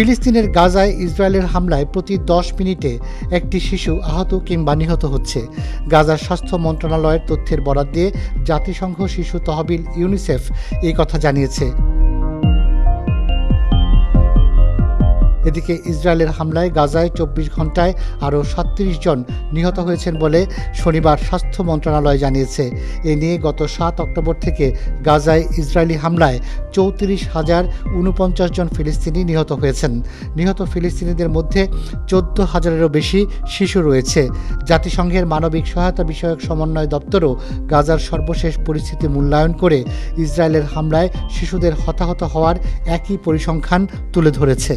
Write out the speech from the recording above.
ফিলিস্তিনের গাজায় ইসরায়েলের হামলায় প্রতি দশ মিনিটে একটি শিশু আহত কিংবা নিহত হচ্ছে। গাজার স্বাস্থ্য মন্ত্রণালয়ের তথ্যের বরাদ দিয়ে জাতিসংঘ শিশু তহবিল ইউনিসেফ এই কথা জানিয়েছে। এদিকে ইসরায়েলের হামলায় গাজায় চব্বিশ ঘন্টায় আরও সাতত্রিশ জন নিহত হয়েছেন বলে শনিবার স্বাস্থ্য মন্ত্রণালয় জানিয়েছে। এ নিয়ে গত সাত অক্টোবর থেকে গাজায় ইসরায়েলি হামলায় চৌত্রিশ হাজার উনপঞ্চাশ জন ফিলিস্তিনি নিহত হয়েছেন। নিহত ফিলিস্তিনিদের মধ্যে চোদ্দ হাজারেরও বেশি শিশু রয়েছে। জাতিসংঘের মানবিক সহায়তা বিষয়ক সমন্বয় দপ্তরও গাজার সর্বশেষ পরিস্থিতি মূল্যায়ন করে ইসরায়েলের হামলায় শিশুদের হতাহত হওয়ার একই পরিসংখ্যান তুলে ধরেছে।